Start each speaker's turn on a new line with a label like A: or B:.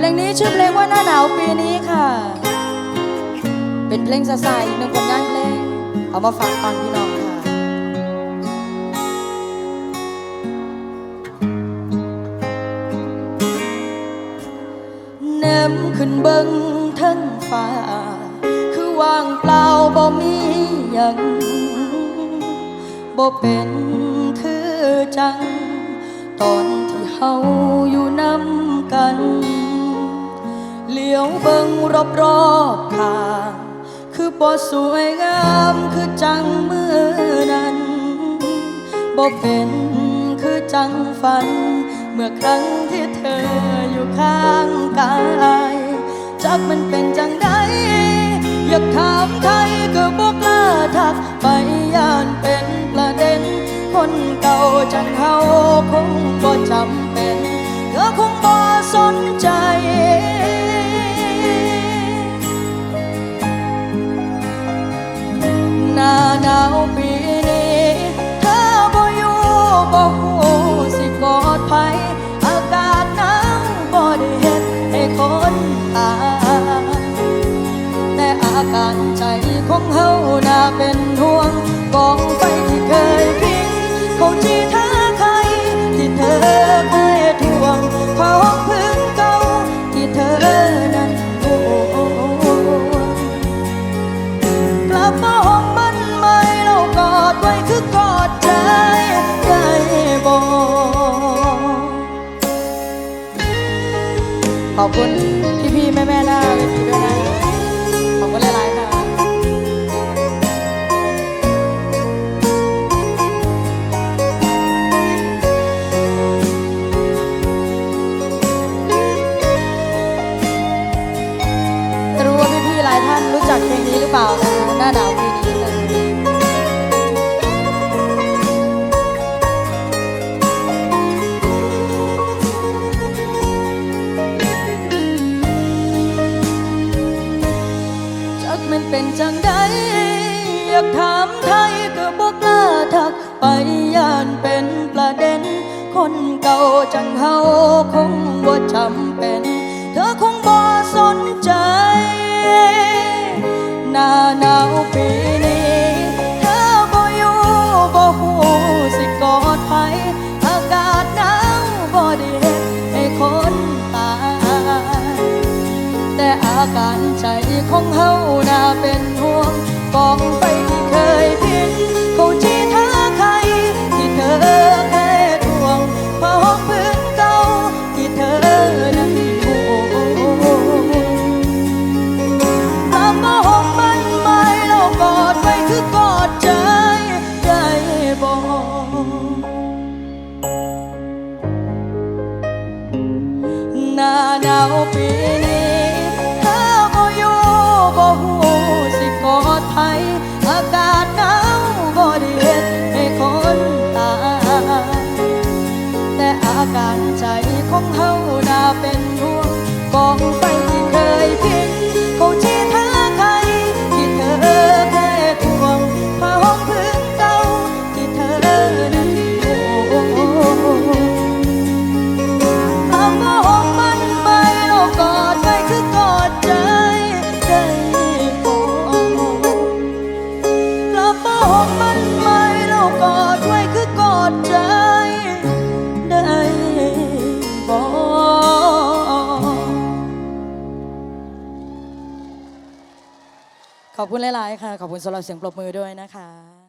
A: เพลงนี้ชื่อเพลงว่าหน้าหนาวปีนี้ค่ะ เป็นเพลงสายๆอีกหนึ่งผลงานเพลง เอามาฝากตอนพี่น้องค่ะแนมขึ้นเบิงทั้งฟ้า คือว่างเปล่าบ่มีหยังบ่เป็นคือจัง ตอนที่เฮาอยู่นำกัน ยวเบิงรอบรอบๆข้างคือบ่สวยงามคือจังมือนั้นบ่เป็นคือจังฝัน เมื่อครั้งที่เธออยู่ข้างกายจักมันเป็นจังใดอยากถามใครก็บอกล้าทักไปย่านเป็นประเด็น คนเก่าจังเฮาคงบ่จำ การใจของเฮาน่าเป็นห่วงกองไฟที่เคยพิงเขาจีท่าใครที่เธอเคยทวงผ้าห้องพื้นเก่าที่เธอนั้นห่วงกลับมาห้องมันไม่เรากอดไว้คือกอดใจได้บอกขอบคุณานะหน้าหนาวปีนี้นะจักมันเป็นจังใดอยากถามไทยก็บอกกล้าทัก ไปย่านเป็นประเด็น คนเก่าจังเฮาคงบ่จำเป็น เธอคงบ่สนใจ น้าหนาวปีนี้เธอบ่อยู่บ่ฮู้สิกอดไผอากาศหนาวบ่ดีเฮ็ดให้คนตาย แต่อาการใจของเฮาน่าเป็น หน้าหนาวปีนี้ ขอบคุณหลาย ๆ ค่ะ ขอบคุณสำหรับเสียงปรบมือด้วยนะคะ